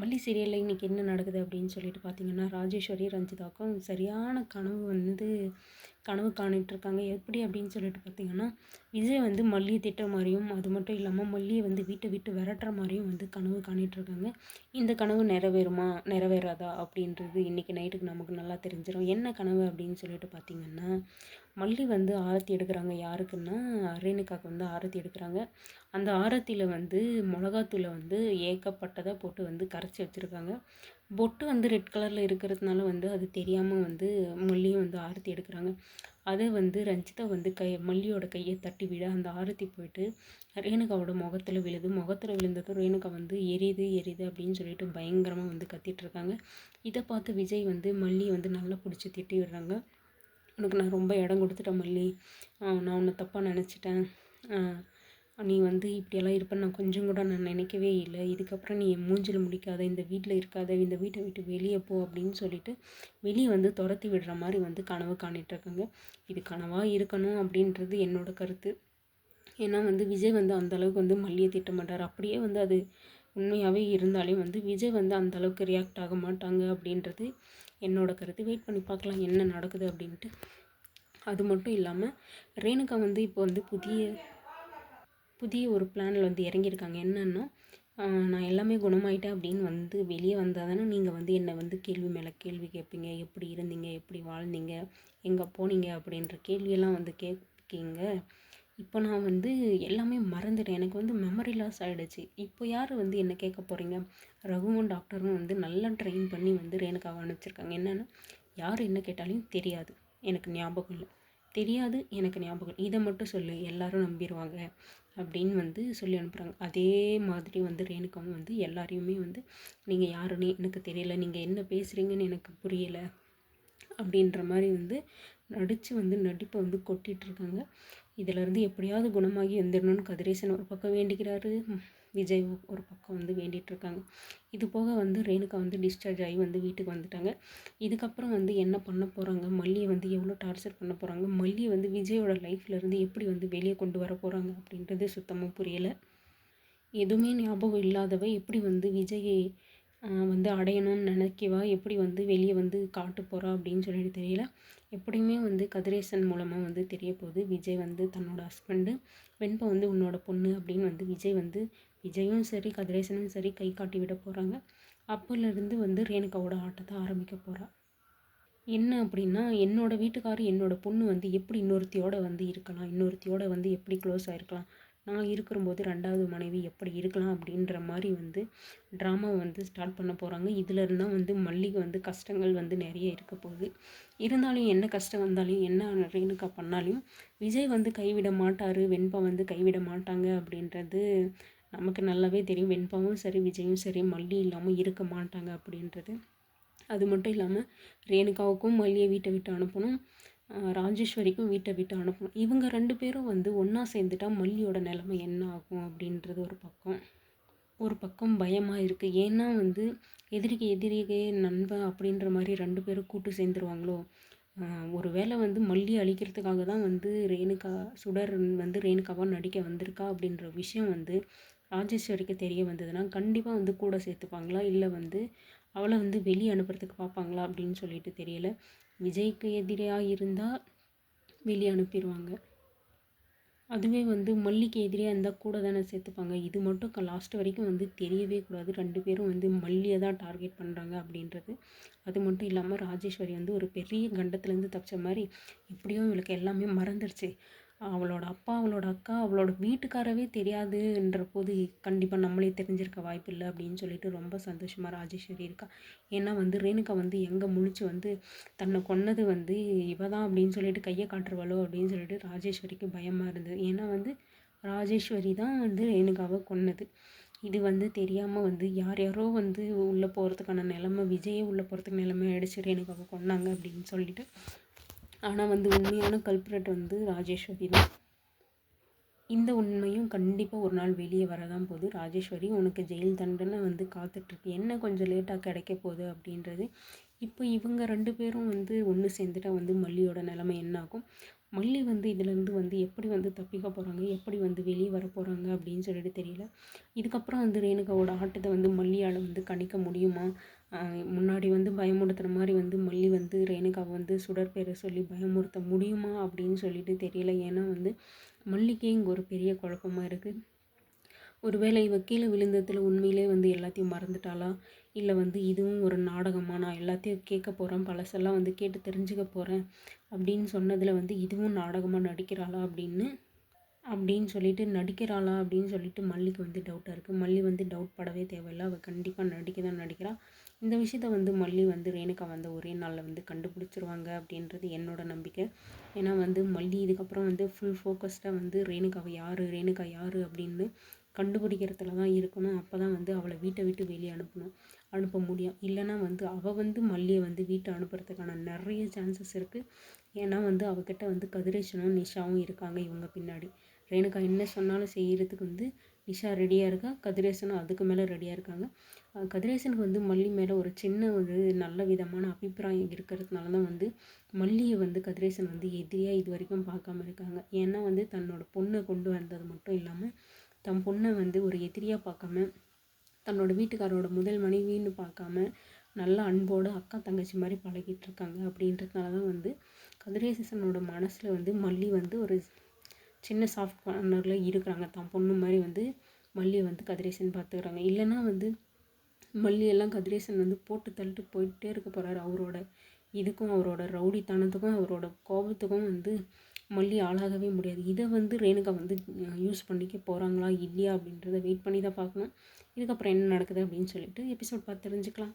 மல்லி சீரியலில் இன்றைக்கி என்ன நடக்குது அப்படின்னு சொல்லிட்டு பார்த்தீங்கன்னா ராஜேஸ்வரி ரஞ்சிதாக்கும் சரியான கனவு வந்து கனவு காணிட்டு இருக்காங்க. எப்படி அப்படின்னு சொல்லிட்டு பார்த்தீங்கன்னா விஜய் வந்து மல்லியை திட்டுற மாதிரியும் அது மட்டும் இல்லாமல் மல்லியை வந்து வீட்டை விட்டு விரட்டுற மாதிரியும் வந்து கனவு காணிட்டு இருக்காங்க. இந்த கனவு நிறைவேறுமா நிறைவேறாதா அப்படின்றது இன்றைக்கி நைட்டுக்கு நமக்கு நல்லா தெரிஞ்சிடும் என்ன கனவு அப்படின்னு சொல்லிட்டு பார்த்தீங்கன்னா மல்லி வந்து ஆரத்தி எடுக்கிறாங்க. யாருக்குன்னா ரேணுகாவுக்கு வந்து ஆரத்தி எடுக்கிறாங்க. அந்த ஆரத்தியில் வந்து மிளகாத்தூளை வந்து ஏகப்பட்டதாக போட்டு வந்து கரைச்சி வச்சுருக்காங்க. பொட்டு வந்து ரெட் கலரில் இருக்கிறதுனால வந்து அது தெரியாமல் வந்து மல்லியும் வந்து ஆரத்தி எடுக்கிறாங்க. அதை வந்து ரஞ்சிதா வந்து கை மல்லியோட கையை தட்டி விட அந்த ஆரத்தி போயிட்டு ரேணுகாவோட முகத்தில் விழுது. முகத்தில் விழுந்ததும் ரேணுகா வந்து எரியுது எரியுது அப்படின்னு சொல்லிட்டு பயங்கரமாக வந்து கத்திட்டு இருக்காங்க. இதை பார்த்து விஜய் வந்து மல்லி வந்து நல்லா பிடிச்சி திட்டி விடுறாங்க. உனக்கு நான் ரொம்ப இடம் கொடுத்துட்டேன் மல்லி. நான் உன்னை தப்பாக நினச்சிட்டேன். நீ வந்து இப்படியெல்லாம் இருப்பேன்னு நான் கொஞ்சம் கூட நான் நினைக்கவே இல்லை. இதுக்கப்புறம் நீ என் மூஞ்சில் முடிக்காத இந்த வீட்டில் இருக்காத இந்த வீட்டை விட்டு வெளியே போ அப்படின்னு சொல்லிட்டு வெளியே வந்து துரத்தி விடுற மாதிரி வந்து கனவு காணிகிட்ருக்காங்க இது கனவாக இருக்கணும் அப்படின்றது என்னோட கருத்து. ஏன்னா வந்து விஜய் வந்து அந்தளவுக்கு வந்து மல்லியை திட்ட மாட்டார் அப்படியே வந்து அது உண்மையாகவே இருந்தாலே வந்து விஜய் வந்து அந்த அளவுக்கு ரியாக்ட் ஆக மாட்டாங்க அப்படின்றது என்னோட கருத்து. வெயிட் பண்ணி பார்க்கலாம் என்ன நடக்குது அப்படின்ட்டு. அது மட்டும் இல்லாமல் ரேணுகா வந்து இப்போ வந்து புதிய புதிய ஒரு பிளானில் வந்து இறங்கியிருக்காங்க. என்னென்னா நான் எல்லாமே குணமாயிட்டேன் அப்படின்னு வந்து வெளியே வந்தால் தானே நீங்கள் வந்து என்னை வந்து கேள்வி மேலே கேள்வி கேட்பீங்க எப்படி இருந்தீங்க? எப்படி வாழ்ந்தீங்க? எங்கே போனீங்க? அப்படின்ற கேள்வியெல்லாம் வந்து கேட்பீங்க இப்போ நான் வந்து எல்லாமே மறந்துட்டேன். எனக்கு வந்து மெமரி லாஸ் ஆகிடுச்சு இப்போ யார் வந்து என்ன கேட்க போகிறீங்க ரகுவன் டாக்டரும் வந்து நல்லா ட்ரெயின் பண்ணி வந்து ரேணுகாவை அனுப்பிச்சிருக்காங்க. என்னென்னா யார் என்ன கேட்டாலையும் தெரியாது. எனக்கு ஞாபகம் இல்லை. தெரியாது எனக்கு ஞாபகம் இதை மட்டும் சொல்லு எல்லாரும் நம்பிடுவாங்க அப்படின்னு வந்து சொல்லி அனுப்புகிறாங்க அதே மாதிரி வந்து ரேணுகாவும் வந்து எல்லாரையுமே வந்து நீங்கள் யாருன்னு எனக்கு தெரியல. நீங்கள் என்ன பேசுகிறீங்கன்னு எனக்கு புரியலை. அப்படின்ற மாதிரி வந்து நடித்து வந்து நடிப்பை வந்து கொட்டிகிட்ருக்காங்க இதிலிருந்து எப்படியாவது குணமாகி வந்துடணும்னு கதிரேசன் ஒரு பக்கம் வேண்டிக்கிறாரு விஜய் ஒரு பக்கம் வந்து வேண்டிகிட்ருக்காங்க. இது போக வந்து ரேணுகா வந்து டிஸ்சார்ஜ் ஆகி வந்து வீட்டுக்கு வந்துட்டாங்க. இதுக்கப்புறம் வந்து என்ன பண்ண போகிறாங்க மல்லியை வந்து எவ்வளோ டார்ச்சர் பண்ண போகிறாங்க மல்லியை வந்து விஜயோட லைஃப்லேருந்து எப்படி வந்து வெளியே கொண்டு வர போகிறாங்க அப்படின்றது சுத்தமாக புரியலை. எதுவுமே ஞாபகம் இல்லாதவ எப்படி வந்து விஜயை வந்து அடையணும்னு நினைக்கவா? எப்படி வந்து வெளியே வந்து காட்டு போகிறா அப்படின்னு சொல்லிட்டு தெரியல. எப்படியுமே வந்து கதிரேசன் மூலமாக வந்து தெரிய போகுது. விஜய் வந்து தன்னோட ஹஸ்பண்டு வெண்பா வந்து உன்னோட பொண்ணு அப்படின்னு வந்து விஜய் வந்து விஜயும் சரி கதிரேசனும் சரி கை காட்டி விட போகிறாங்க அப்போலேருந்து வந்து ரேணுகாவோட ஆட்டத்தை ஆரம்பிக்க போகிறா என்ன அப்படின்னா என்னோடய வீட்டுக்காரர் என்னோடய பொண்ணு வந்து எப்படி இன்னொருத்தியோட வந்து இருக்கலாம் இன்னொருத்தியோட வந்து எப்படி க்ளோஸ் ஆகிருக்கலாம் நான் இருக்கிறபோது ரெண்டாவது மனைவி எப்படி இருக்கலாம் அப்படின்ற மாதிரி வந்து ட்ராமா வந்து ஸ்டார்ட் பண்ண போகிறாங்க இதில் இருந்தால் வந்து மல்லிகை வந்து கஷ்டங்கள் வந்து நிறைய இருக்க போகுது. இருந்தாலும் என்ன கஷ்டம் வந்தாலும் என்ன ரேணுகா பண்ணாலும் விஜய் வந்து கைவிட மாட்டார் வெண்பா வந்து கைவிட மாட்டாங்க அப்படின்றது நமக்கு நல்லாவே தெரியும். வெண்பாவும் சரி விஜயும் சரி மல்லி இல்லாமல் இருக்க மாட்டாங்க அப்படின்றது. அது மட்டும் இல்லாமல் ரேணுகாவுக்கும் மல்லியை வீட்டை விட்டு அனுப்பணும். ராஜேஸ்வரிக்கும் வீட்டை விட்டு அனுப்பணும். இவங்க ரெண்டு பேரும் வந்து ஒன்றா சேர்ந்துட்டா மல்லியோட நிலமை என்ன ஆகும் அப்படின்றது ஒரு பக்கம். ஒரு பக்கம் பயமாக இருக்குது ஏன்னா வந்து எதிரிக்கு எதிரிகே நண்பன் அப்படின்ற மாதிரி ரெண்டு பேரும் கூட்டு சேர்ந்துருவாங்களோ? ஒரு வேளை வந்து மல்லி அழிக்கிறதுக்காக தான் வந்து ரேணுகா சுடர் வந்து ரேணுகாவாக நடிக்க வந்திருக்கா அப்படின்ற விஷயம் வந்து ராஜேஸ்வரிக்கு தெரிய வந்ததுன்னா கண்டிப்பாக வந்து கூட சேர்த்துப்பாங்களா? இல்லை வந்து அவளை வந்து வெளியே அனுப்புறதுக்கு பார்ப்பாங்களா அப்படின்னு சொல்லிட்டு தெரியல. விஜய்க்கு எதிரியாக இருந்தால் வெளியே அனுப்பிடுவாங்க அதுவே வந்து மல்லிக்கு எதிரியாக இருந்தால் கூட தானே சேர்த்துப்பாங்க. இது மட்டும் லாஸ்ட் வரைக்கும் வந்து தெரியவே கூடாது. ரெண்டு பேரும் வந்து மல்லியை தான் டார்கெட் பண்ணுறாங்க அப்படின்றது. அது மட்டும் இல்லாமல் ராஜேஸ்வரி வந்து ஒரு பெரிய கண்டத்துலேருந்து தப்பிச்ச மாதிரி எப்படியோ இவளுக்கு எல்லாமே மறந்துடுச்சு அவளோட அப்பா அவளோட அக்கா அவளோட வீட்டுக்காரவே தெரியாதுன்ற போது கண்டிப்பாக நம்மளே தெரிஞ்சிருக்க வாய்ப்பு இல்லை அப்படின்னு சொல்லிட்டு ரொம்ப சந்தோஷமாக ராஜேஸ்வரி இருக்கா. ஏன்னா வந்து ரேணுகா வந்து எங்கே முழிச்சு வந்து தன்னை கொன்னது வந்து இவ தான் அப்படின்னு சொல்லிட்டு கையை காட்டுருவாளோ அப்படின்னு சொல்லிட்டு ராஜேஸ்வரிக்கு பயமாக இருந்தது. ஏன்னா வந்து ராஜேஸ்வரி தான் வந்து ரேணுகாவை கொன்னது. இது வந்து தெரியாமல் வந்து யார் யாரோ வந்து உள்ளே போகிறதுக்கான நிலமை விஜயே உள்ளே போகிறதுக்கு நிலமை ஆகிடுச்சு ரேணுகாவை கொன்னாங்க அப்படின்னு சொல்லிட்டு. ஆனால் வந்து உண்மையான கல்பரேட் வந்து ராஜேஸ்வரி தான். இந்த உண்மையும் கண்டிப்பாக ஒரு நாள் வெளியே வரதான் போகுது. ராஜேஸ்வரி உனக்கு ஜெயில் தண்டனை வந்து காத்துட்ருக்கு. என்ன கொஞ்சம் லேட்டாக கிடைக்க போகுது அப்படின்றது இப்போ இவங்க ரெண்டு பேரும் வந்து ஒன்று சேர்ந்துட்டா வந்து மல்லியோட நிலமை என்ன ஆகும்? மல்லி வந்து இதுலேருந்து வந்து எப்படி வந்து தப்பிக்க போகிறாங்க எப்படி வந்து வெளியே வர போகிறாங்க அப்படின்னு சொல்லிட்டு தெரியல. இதுக்கப்புறம் வந்து ரேணுகாவோட ஆட்டத்தை வந்து மல்லியால் வந்து கணிக்க முடியுமா? முன்னாடி வந்து பயமுறுத்துகிற மாதிரி வந்து மல்லி வந்து ரேணுகாவை வந்து சுடற்பேரை சொல்லி பயமுறுத்த முடியுமா அப்படின்னு சொல்லிட்டு தெரியல. ஏன்னா வந்து மல்லிக்கே இங்கே ஒரு பெரிய குழப்பமாக இருக்குது ஒருவேளை இவ கீழே விழுந்ததில் உண்மையிலே வந்து எல்லாத்தையும் மறந்துட்டாளா? இல்லை வந்து இதுவும் ஒரு நாடகமாக நான் எல்லாத்தையும் கேட்க போகிறேன் பழசெல்லாம் வந்து கேட்டு தெரிஞ்சுக்க போகிறேன் அப்படின்னு சொன்னதில் வந்து இதுவும் நாடகமாக நடிக்கிறாளா அப்படின்னு அப்படின்னு சொல்லிட்டு நடிக்கிறாளா அப்படின்னு சொல்லிட்டு மல்லிக்கு வந்து டவுட்டாக இருக்குது மல்லி வந்து டவுட் படவே தேவையில்லை. அவள் கண்டிப்பாக நடிக்க தான் நடிக்கிறாள் இந்த விஷயத்த வந்து மல்லி வந்து ரேணுகா வந்து ஒரே நாளில் வந்து கண்டுபிடிச்சிருவாங்க அப்படின்றது என்னோட நம்பிக்கை. ஏன்னா வந்து மல்லி இதுக்கப்புறம் வந்து ஃபுல் ஃபோக்கஸ்டாக வந்து ரேணுகாவை யார் ரேணுகா யார் அப்படின்னு கண்டுபிடிக்கிறதுல தான் இருக்கணும். அப்போ தான் வந்து அவளை வீட்டை விட்டு வெளியே அனுப்பணும் அனுப்ப முடியும். இல்லைனா வந்து அவள் வந்து மல்லியை வந்து வீட்டை அனுப்புறதுக்கான நிறைய சான்சஸ் இருக்குது ஏன்னா வந்து அவகிட்ட வந்து கதிரேஷனும் நிஷாவும் இருக்காங்க இவங்க பின்னாடி. ரேணுகா என்ன சொன்னாலும் செய்கிறதுக்கு வந்து நிஷா ரெடியாக இருக்கா? கதிரேசனும் அதுக்கு மேலே ரெடியாக இருக்காங்க. கதிரேசனுக்கு வந்து மல்லி மேலே ஒரு சின்ன ஒரு நல்ல விதமான அபிப்பிராயம் இருக்கிறதுனால தான் வந்து மல்லியை வந்து கதிரேசன் வந்து எதிரியாக இது வரைக்கும் பார்க்காம இருக்காங்க. ஏன்னா வந்து தன்னோட பொண்ணை கொண்டு வந்தது மட்டும் இல்லாமல் தன் பொண்ணை வந்து ஒரு எதிரியாக பார்க்காம தன்னோட வீட்டுக்காரோட முதல் மனைவின்னு பார்க்காம நல்ல அன்போடு அக்கா தங்கச்சி மாதிரி பழகிட்டு இருக்காங்க. அப்படின்றதுனால தான் வந்து கதிரேசனோட மனசில் வந்து மல்லி வந்து ஒரு சின்ன சாஃப்ட் கார்னரில் இருக்கிறாங்க. தான் பொண்ணு மாதிரி வந்து மல்லியை வந்து கதிரேசன் பார்த்துக்கிறாங்க. இல்லைன்னா வந்து மல்லியெல்லாம் கதிரேசன் வந்து போட்டு தள்ளிட்டு போயிட்டே இருக்க போகிறாரு அவரோட இதுக்கும் அவரோட ரவுடித்தனத்துக்கும் அவரோட கோபத்துக்கும் வந்து மல்லி ஆளாகவே முடியாது. இதை வந்து ரேணுகா வந்து யூஸ் பண்ணிக்க போகிறாங்களா இல்லையா அப்படின்றத வெயிட் பண்ணி தான் பார்க்கணும். இதுக்கப்புறம் என்ன நடக்குது அப்படின்னு சொல்லிட்டு எபிசோட் பார்த்து தெரிஞ்சுக்கலாம்.